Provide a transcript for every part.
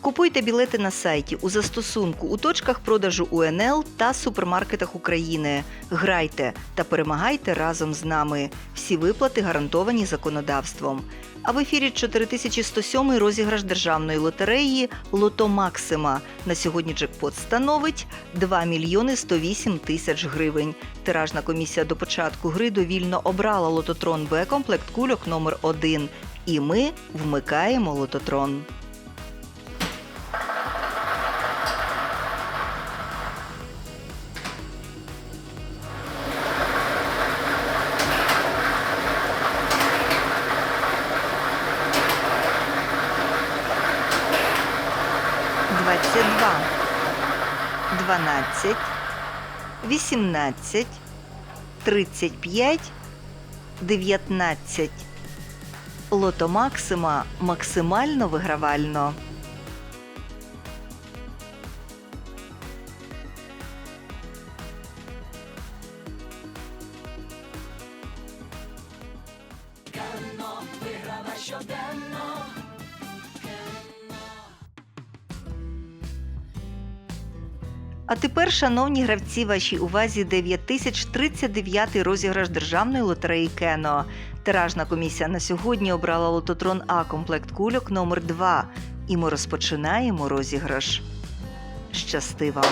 Купуйте білети на сайті у застосунку у точках продажу УНЛ та супермаркетах України. Грайте та перемагайте разом з нами. Всі виплати гарантовані законодавством. А в ефірі 4107 розіграш державної лотереї Лото Максима. На сьогодні джекпот становить 2 мільйони 108 тисяч гривень. Тиражна комісія до початку гри довільно обрала лототрон Б комплект кульок номер 1 І ми вмикаємо лототрон. 12, 18, 35, 19. Лото Максима максимально вигравально. Виграва щоденно. А тепер, шановні гравці, вашій увазі 9039 розіграш державної лотереї Кено. Тиражна комісія на сьогодні обрала лототрон А комплект кульок номер 2 І ми розпочинаємо розіграш. Щасти вам!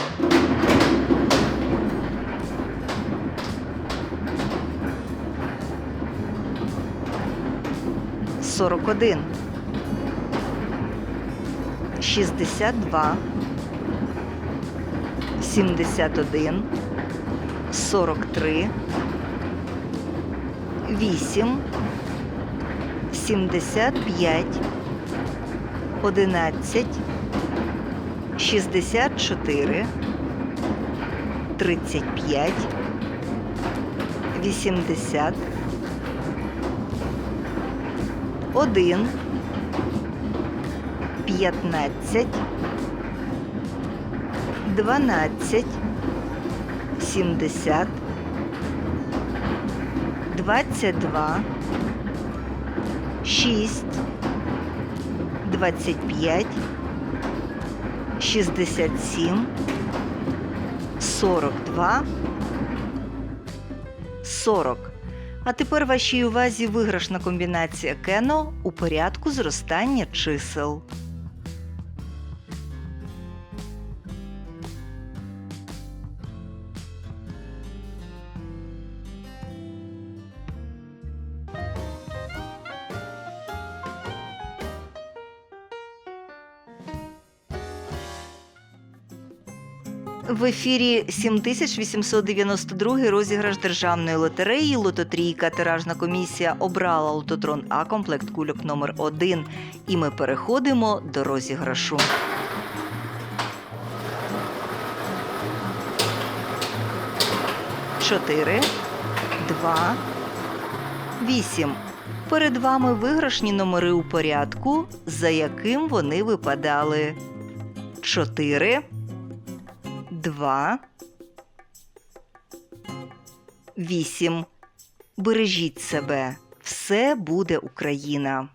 Сорок один. Шістдесят два. 71, 43, 8, 75, 11, 64, 35, 80, 1, 15, 12, 70, 22, 6, 25, 67, 42, 40. А тепер вашій увазі виграшна комбінація Кено у порядку зростання чисел. В ефірі 7892 розіграш державної лотереї Лототрійка. Тиражна комісія обрала лототрон А комплект кульок номер 1 І ми переходимо до розіграшу. Чотири, два, вісім. Перед вами виграшні номери у порядку, за яким вони випадали. Чотири. Два. Вісім. Бережіть себе. Все буде Україна.